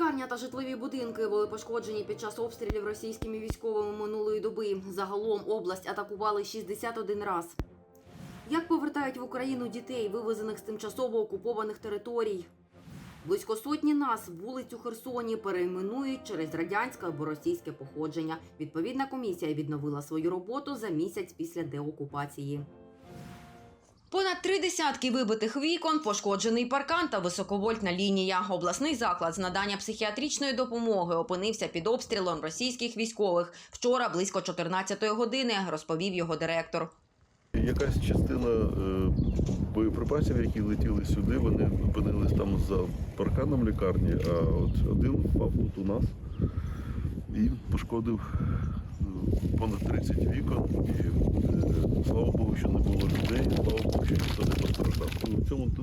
Лікарня та житлові будинки були пошкоджені під час обстрілів російськими військовими минулої доби. Загалом область атакували 61 раз. Як повертають в Україну дітей, вивезених з тимчасово окупованих територій? Близько сотні нас вулицю Херсоні перейменують через радянське або російське походження. Відповідна комісія відновила свою роботу за місяць після деокупації. Понад три десятки вибитих вікон, пошкоджений паркан та високовольтна лінія. Обласний заклад з надання психіатричної допомоги опинився під обстрілом російських військових. Вчора близько 14-ї години, розповів його директор. Якась частина е, боєприпасів, які летіли сюди, вони опинились там за парканом лікарні, а от один впав тут у нас і пошкодив е, понад 30 вікон. І е, слава Богу, що не було людей, слава Богу, що ніхто не постраждав. У цьому т-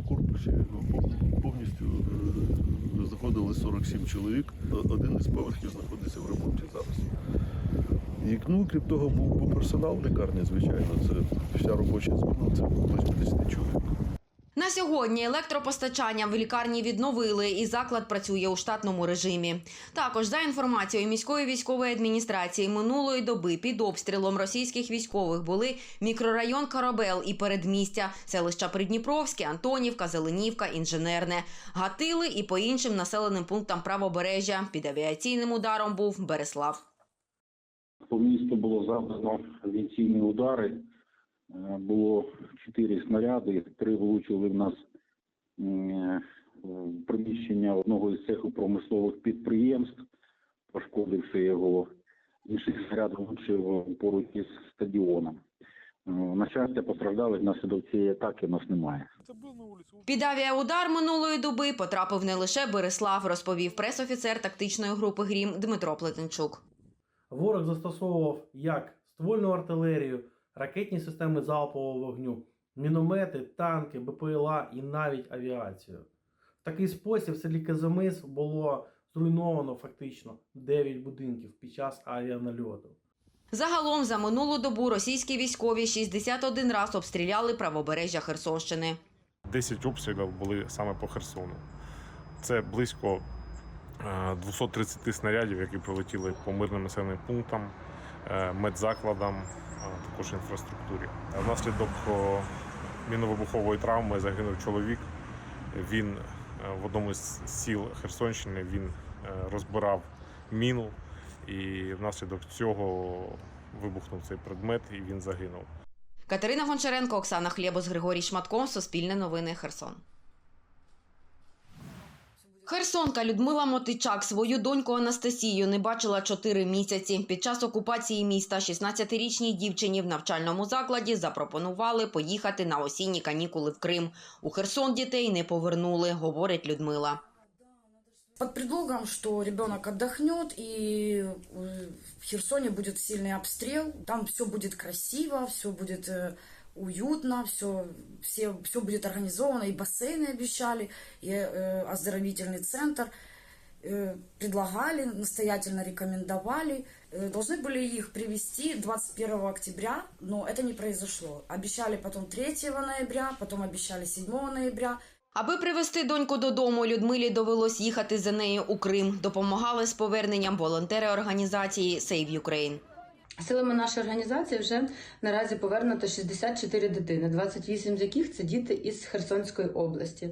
триповерховому корпусі повністю е, знаходили 47 чоловік. Один із поверхів знаходиться в ремонті зараз. І ну, крім того, був, персонал лікарні, звичайно. Це вся робоча зміна, це близько 10 чоловік. Сьогодні електропостачання в лікарні відновили, і заклад працює у штатному режимі. Також за інформацією міської військової адміністрації минулої доби під обстрілом російських військових були мікрорайон Корабел і передмістя, селища Придніпровське, Антонівка, Зеленівка, Інженерне, Гатили і по іншим населеним пунктам правобережжя. Під авіаційним ударом був Береслав. По місту було завдано авіаційні удари. Е, Було чотири снаряди, три влучили в нас е, в приміщення одного із цеху промислових підприємств, пошкодивши його. Інший снаряд влучив поруч із стадіоном. Е, На щастя, постраждалих внаслідок цієї атаки в нас немає. Під авіаудар минулої доби потрапив не лише Береслав, розповів пресофіцер тактичної групи Грім Дмитро Плетенчук. Ворог застосовував як ствольну артилерію, ракетні системи залпового вогню, міномети, танки, БПЛА і навіть авіацію. В такий спосіб в селі Казимис було зруйновано фактично 9 будинків під час авіанальоту. Загалом за минулу добу російські військові 61 раз обстріляли правобережжя Херсонщини. 10 обстрілів були саме по Херсону. Це близько е, 230 снарядів, які прилетіли по мирним населеним пунктам, е, медзакладам, е, також інфраструктурі. Е, Внаслідок міновибухової травми загинув чоловік. Він е, в одному з сіл Херсонщини він е, розбирав міну, і внаслідок цього вибухнув цей предмет, і він загинув. Катерина Гончаренко, Оксана Хлєбус, Григорій Шматко, Суспільне новини Херсон. Херсонка Людмила Мотичак свою доньку Анастасію не бачила чотири місяці. Під час окупації міста 16-річній дівчині в навчальному закладі запропонували поїхати на осінні канікули в Крим. У Херсон дітей не повернули, говорить Людмила. Под предлогом, что ребенок отдохнет и э, в Херсоне будет сильный обстрел, там все будет красиво, все будет э, уютно, все, все, все будет организовано, и бассейны обещали, и э, оздоровительный центр э, предлагали, настоятельно рекомендовали. Э, Должны были их привести 21 октября, но это не произошло. Обещали потом 3 ноября, потом обещали 7 ноября. Аби привезти доньку додому, Людмилі довелось їхати за нею у Крим. Допомагали з поверненням волонтери організації Save Ukraine. Силами нашої організації вже наразі повернуто 64 дитини, 28 з яких це діти із Херсонської області.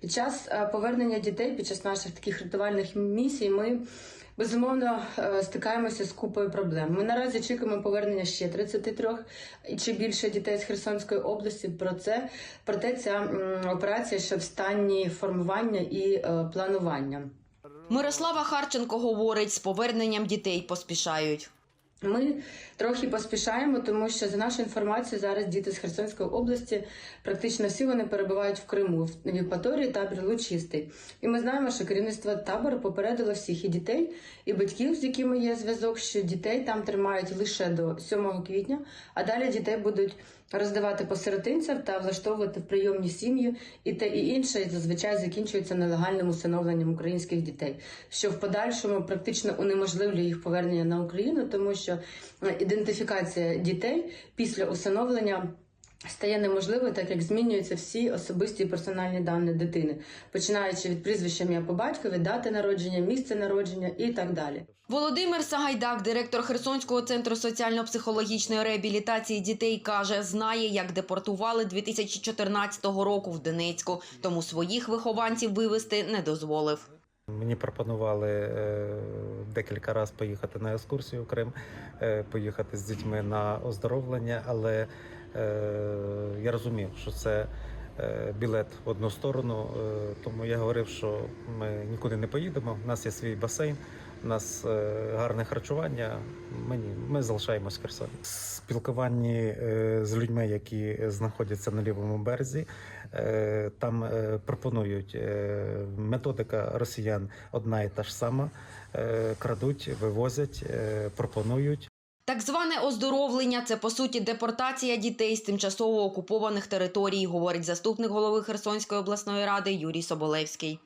Під час е, повернення дітей, під час наших таких рятувальних місій, ми безумовно е, стикаємося з купою проблем. Ми наразі чекаємо повернення ще 33 чи більше дітей з Херсонської області. Про це проте ця операція ще в стані формування і е, планування. Мирослава Харченко говорить, з поверненням дітей поспішають. Ми трохи поспішаємо, тому що за нашою інформацією, зараз діти з Херсонської області практично всі вони перебувають в Криму в Євпаторії табір Лучистий. І ми знаємо, що керівництво табору попередило всіх і дітей, і батьків, з якими є зв'язок, що дітей там тримають лише до 7 квітня, а далі дітей будуть роздавати по сиротинцям та влаштовувати в прийомні сім'ї, і те і інше зазвичай закінчується нелегальним усиновленням українських дітей, що в подальшому практично унеможливлює їх повернення на Україну, тому що е, ідентифікація дітей після усиновлення. Стає неможливою, так як змінюються всі особисті і персональні дані дитини, починаючи від прізвища ім'я по батькові, дати народження, місце народження і так далі. Володимир Сагайдак, директор Херсонського центру соціально-психологічної реабілітації дітей, каже, знає, як депортували 2014 року в Донецьку, тому своїх вихованців вивезти не дозволив. Мені пропонували е, декілька разів поїхати на екскурсію в Крим, е, поїхати з дітьми на оздоровлення, але я розумів, що це е, білет в одну сторону, е, тому я говорив, що ми нікуди не поїдемо. У нас є свій басейн, у нас е, гарне харчування. Мені ми залишаємось в Херсоні. Спілкуванні е, з людьми, які знаходяться на лівому березі, е, там е, пропонують е, методика росіян одна і та ж сама: Е, крадуть, вивозять, е, пропонують. Так зване оздоровлення це по суті депортація дітей з тимчасово окупованих територій, говорить заступник голови Херсонської обласної ради Юрій Соболевський.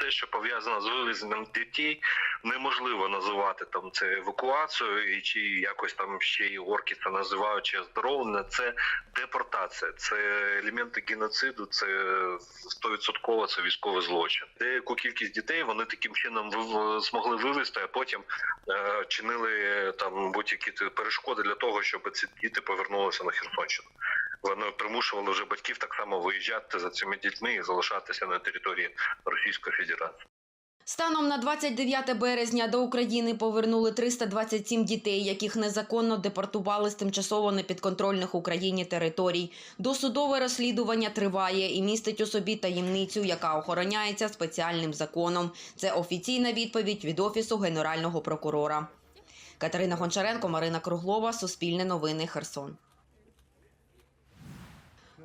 Те, що пов'язано з вивезенням дітей, неможливо називати там це евакуацією і чи якось там ще й орки це називають чи оздоровлення. Це депортація, це елементи геноциду, це стовідсотково це військовий злочин. Деяку кількість дітей вони таким чином змогли вивезти, а потім е, чинили там будь-які перешкоди для того, щоб ці діти повернулися на Херсонщину. Вони примушували вже батьків так само виїжджати за цими дітьми і залишатися на території Російської Федерації. Станом на 29 березня до України повернули 327 дітей, яких незаконно депортували з тимчасово непідконтрольних Україні територій. Досудове розслідування триває і містить у собі таємницю, яка охороняється спеціальним законом. Це офіційна відповідь від офісу генерального прокурора. Катерина Гончаренко, Марина Круглова, Суспільне новини, Херсон.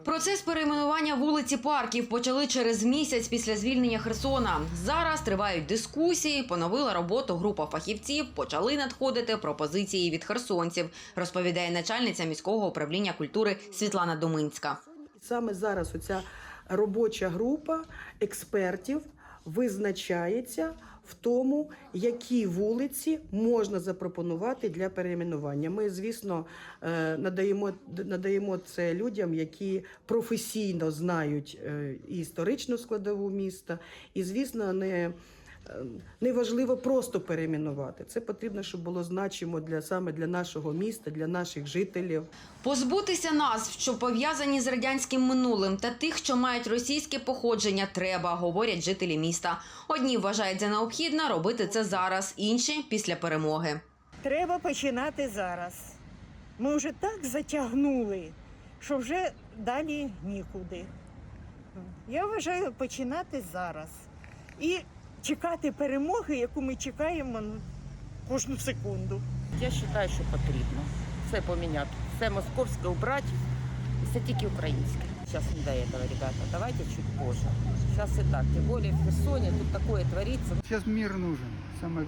Процес перейменування вулиці парків почали через місяць після звільнення Херсона. Зараз тривають дискусії, поновила роботу група фахівців, почали надходити пропозиції від херсонців, розповідає начальниця міського управління культури Світлана Доминська. Саме зараз оця робоча група експертів визначається в тому, які вулиці можна запропонувати для перейменування. Ми, звісно, е, надаємо, надаємо це людям, які професійно знають е, історичну складову міста, і, звісно, не. Е, Не важливо просто перейменувати. Це потрібно, щоб було значимо для саме для нашого міста, для наших жителів. Позбутися назв, що пов'язані з радянським минулим, та тих, що мають російське походження, треба, говорять жителі міста. Одні вважають за необхідне робити це зараз, інші після перемоги. Треба починати зараз. Ми вже так затягнули, що вже далі нікуди. Я вважаю починати зараз і чекати перемоги, яку ми чекаємо ну, кожну секунду. Я вважаю, що потрібно все поміняти. Все московське убрати, і все тільки українське. Зараз не до цього, ребята. Давайте чуть позже. Зараз і так. Тим більше в Херсоні тут таке твориться. Зараз мир нужен, самое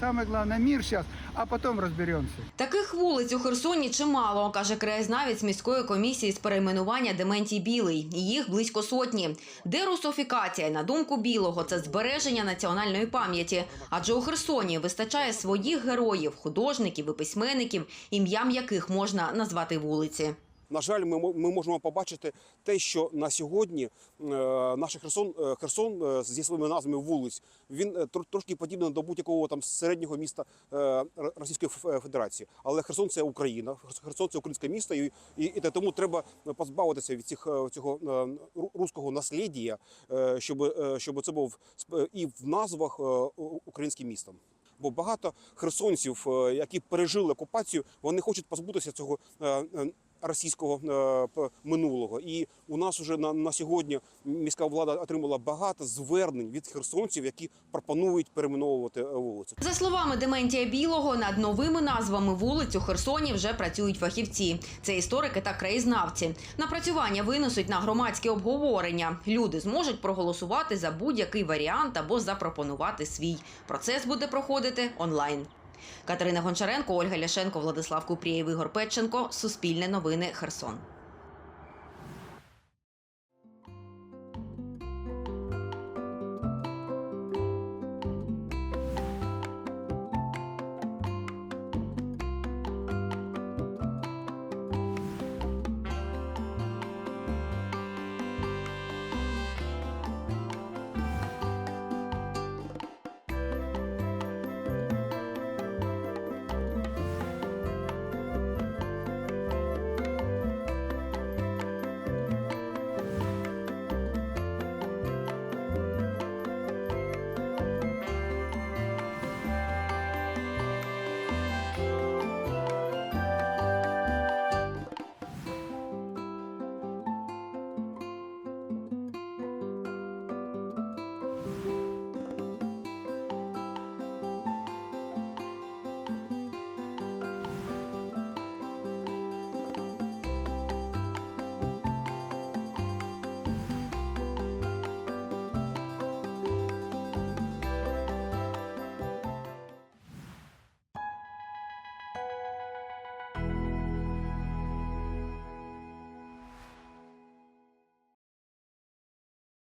Самое главное мир сейчас, а потом разберемся. Таких вулиць у Херсоні чимало, каже краєзнавець міської комісії з перейменування Дементій Білий. Їх близько сотні. Дерусофікація, на думку білого, це збереження національної пам'яті. Адже у Херсоні вистачає своїх героїв, художників і письменників, ім'ям яких можна назвати вулиці. На жаль, ми, ми можемо побачити те, що на сьогодні е, наш Херсон, е, Херсон е, зі своїми назвами вулиць, він тр- трошки подібний до будь-якого там середнього міста Російської Федерації. Але Херсон це Україна, Херсон це українське місто, і, і, і тому треба позбавитися від цих цього руського наслідія, щоб, щоб це був і в назвах українським містом. Бо багато херсонців, які пережили окупацію, вони хочуть позбутися цього російського е, минулого. І у нас вже на, на сьогодні міська влада отримала багато звернень від херсонців, які пропонують перейменовувати е, вулиці. За словами Дементія Білого, над новими назвами вулиць у Херсоні вже працюють фахівці. Це історики та краєзнавці. Напрацювання винесуть на громадське обговорення. Люди зможуть проголосувати за будь-який варіант або запропонувати свій. Процес буде проходити онлайн. Катерина Гончаренко, Ольга Ляшенко, Владислав Купрієв, Ігор Петченко. Суспільне новини. Херсон.